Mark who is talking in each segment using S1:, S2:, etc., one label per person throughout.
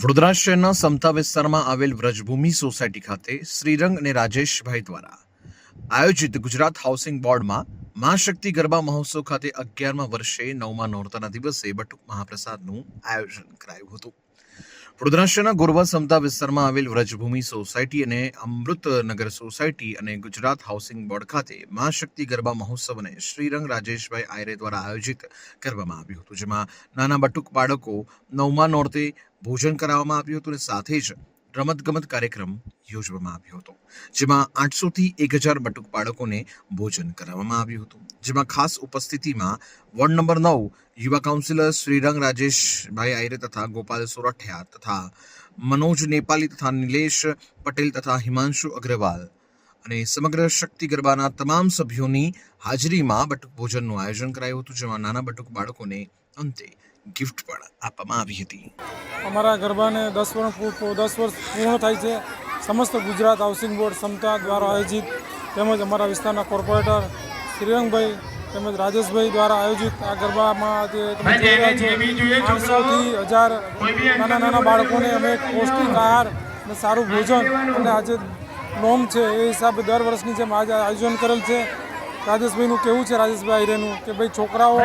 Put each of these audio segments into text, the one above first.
S1: વડોદરા શહેરના સમતા વિસ્તારમાં આવેલ વ્રજભૂમિ સોસાયટી ખાતે શ્રીરંગ અને રાજેશભાઈ દ્વારા આયોજિત ગુજરાત હાઉસિંગ બોર્ડમાં મા શક્તિ ગરબા મહોત્સવ ખાતે અગિયારમા વર્ષે નવમા નોરતાના દિવસે બટુક મહાપ્રસાદનું આયોજન કરાયું હતું. વડોદરા શહેરના ગોરવા સમતા વિસ્તારમાં આવેલ વ્રજભૂમિ સોસાયટી અને અમૃતનગર સોસાયટી અને ગુજરાત હાઉસિંગ બોર્ડ ખાતે મા શક્તિ ગરબા મહોત્સવને શ્રીરંગ રાજેશભાઈ આયરે દ્વારા આયોજિત કરવામાં આવ્યું હતું, જેમાં નાના બટુક બાળકો નવમા નોરતે ભોજન કરાવવામાં આવ્યું હતું અને સાથે જ રમતગમત કાર્યક્રમ યોજવામાં આવ્યો હતો, જેમાં આઠસોથી એક હજાર બટુક બાળકોને ભોજન કરાવવામાં આવ્યું હતું. જેમાં ખાસ ઉપસ્થિતિમાં વોર્ડ નંબર નવ, યુવા કાઉન્સિલર શ્રીરંગ રાજેશભાઈ આયરે તથા ગોપાલ સોરઠિયા તથા મનોજ નેપાલી તથા નિલેશ પટેલ તથા હિમાંશુ અગ્રવાલ. અને સમગ્ર શક્તિ ગરબાના તમામ સભ્યોની હાજરીમાં બટુક ભોજનનું આયોજન કરાયું હતું, જેમાં નાના બટુક બાળકોને અંતે ગિફ્ટ પણ આપવામાં આવી હતી.
S2: અમારા ગરબાને દસ વર્ષ દસ વર્ષ પૂર્ણ થાય છે. સમસ્ત ગુજરાત હાઉસિંગ બોર્ડ, સમતા દ્વારા આયોજિત તેમજ અમારા વિસ્તારના કોર્પોરેટર શ્રીરંગભાઈ તેમજ રાજેશભાઈ દ્વારા આયોજિત આ ગરબામાં જે આઠસોથી હજાર નાના નાના બાળકોને અમે પૌષ્ટિક આહાર અને સારું ભોજન અને આજે નોમ છે એ હિસાબે દર વર્ષની જેમ આજે આયોજન કરેલ છે. રાજેશભાઈનું કેવું છે રાજેશભાઈ આહિરેનું કે ભાઈ છોકરાઓ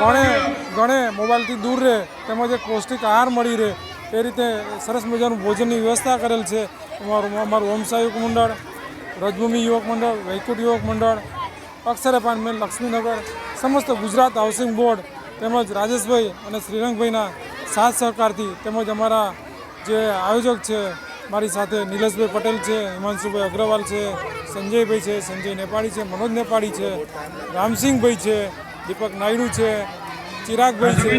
S2: ભણે ગણે મોબાઈલથી દૂર રહે તેમજ એક પૌષ્ટિક આહાર મળી રહે. એ રીતે સરસ મજાનું ભોજનની વ્યવસ્થા કરેલ છે. અમારું અમારું ઓમસા યુવક મંડળ રજભૂમિ યુવક મંડળ વૈકુટ યુવક મંડળ અક્ષર એપાર્ટમેન્ટ લક્ષ્મીનગર, સમસ્ત ગુજરાત હાઉસિંગ બોર્ડ તેમજ રાજેશભાઈ અને શ્રીરંગભાઈના સાથ સહકારથી તેમજ અમારા જે આયોજક છે, મારી સાથે નિલેશભાઈ પટેલ છે, હિમાંશુભાઈ અગ્રવાલ છે, સંજયભાઈ છે, સંજય નેપાળી છે, મનોજ નેપાળી છે, રામસિંહભાઈ છે, દીપક નાયડુ છે, ચિરાગભાઈ છે,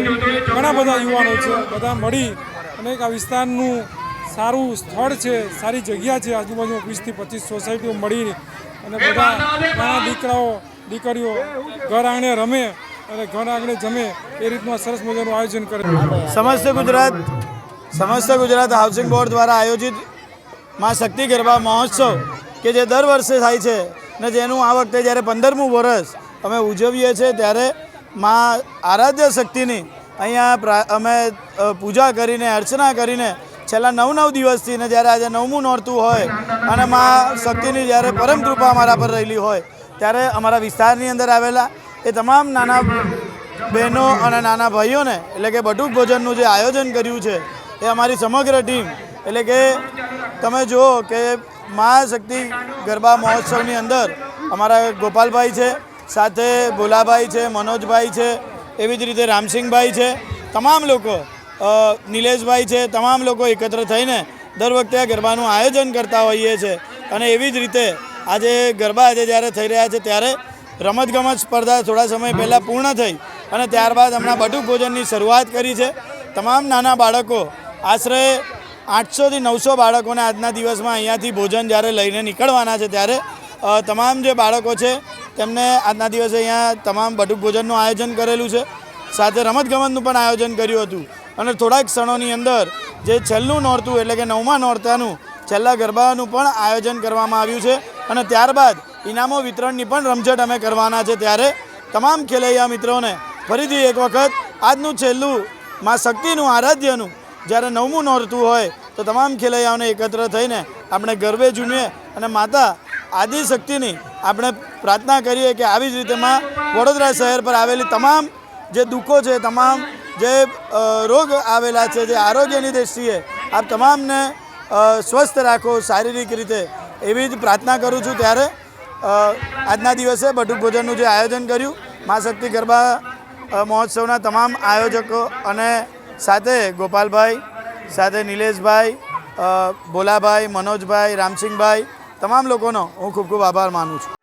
S2: ઘણા બધા યુવાનો છે, બધા મળી અને એક આ વિસ્તારનું સારું સ્થળ છે, સારી જગ્યા છે, આજુબાજુ વીસથી પચીસ સોસાયટીઓ મળી અને બધા નાના દીકરાઓ દીકરીઓ ઘર આંગણે રમે અને ઘર આંગણે જમે એ રીતનું સરસ મજાનું આયોજન કરે.
S3: સમસ્ત ગુજરાત સમસ્ત ગુજરાત હાઉસિંગ બોર્ડ દ્વારા આયોજિતમાં શક્તિ ગરબા મહોત્સવ કે જે દર વર્ષે થાય છે ને જેનું આ વખતે જ્યારે પંદરમું વર્ષ અમે ઉજવીએ છીએ ત્યારે માં આરાધ્ય શક્તિની અહીંયા પ્રા- અમે પૂજા કરીને અર્ચના કરીને છેલ્લા નવ નવ દિવસથી ને જ્યારે આજે નવમું નોરતું હોય અને મા શક્તિની જ્યારે પરમ કૃપા અમારા પર રહેલી હોય, ત્યારે અમારા વિસ્તારની અંદર આવેલા એ તમામ નાના બહેનો અને નાના ભાઈઓને એટલે કે બટુક ભોજનનું જે આયોજન કર્યું છે, એ અમારી સમગ્ર ટીમ, એટલે કે તમે જુઓ કે મહાશક્તિ ગરબા મહોત્સવની અંદર અમારા ગોપાલભાઈ છે, સાથે ભોલાભાઈ છે, મનોજભાઈ છે, એવી જ રીતે રામસિંહભાઈ છે, તમામ લોકો નિલેશભાઈ છે, તમામ લોકો એકત્ર થઈને દર વખતે ગરબાનું આયોજન કરતા હોઈએ છીએ અને એવી જ રીતે આજે ગરબા આજે જ્યારે થઈ રહ્યા છે, ત્યારે રમતગમત સ્પર્ધા થોડા સમય પહેલાં પૂર્ણ થઈ અને ત્યારબાદ હમણાં બટુક ભોજનની શરૂઆત કરી છે. તમામ નાના બાળકો આશરે આઠસોથી નવસો બાળકોને આજના દિવસમાં અહીંયાથી ભોજન જ્યારે લઈને નીકળવાના છે, ત્યારે તમામ જે બાળકો છે, તેમને આજના દિવસે અહીંયા તમામ બટુક ભોજનનું આયોજન કરેલું છે. સાથે રમતગમતનું પણ આયોજન કર્યું હતું. અને થોડાક ક્ષણોની અંદર જે છેલ્લું નોરતું એટલે કે નવમા નોરતાનું છેલ્લા ગરબાનું પણ આયોજન કરવામાં આવ્યું છે અને ત્યારબાદ ઇનામો વિતરણની પણ રમઝટ અમે કરવાના છે ત્યારે તમામ ખેલૈયા મિત્રોને ફરીથી એક વખત આજનું છેલ્લું માં શક્તિનું આરાધ્યનું જ્યારે નવમું નોરતું હોય તો તમામ ખેલૈયાઓને એકત્ર થઈને આપણે ગરબે ઝૂમીએ અને માતા આદિશક્તિની આપણે પ્રાર્થના કરીએ કે આવી જ રીતે માં વડોદરા શહેર પર આવેલી તમામ જે દુઃખો છે, તમામ જે રોગ આવેલા છે, જે આરોગ્યની દૃષ્ટિએ આપ તમામને સ્વસ્થ રાખો શારીરિક રીતે, એવી જ પ્રાર્થના કરું છું ત્યારે આજના દિવસે બટુક ભોજનનું જે આયોજન કર્યું, મા શક્તિ ગરબા મહોત્સવના તમામ આયોજકો અને સાથે ગોપાલભાઈ, સાથે નિલેશભાઈ ભોલાભાઈ, મનોજભાઈ, રામસિંહભાઈ, તમામ લોકોનો હું ખૂબ ખૂબ આભાર માનું છું.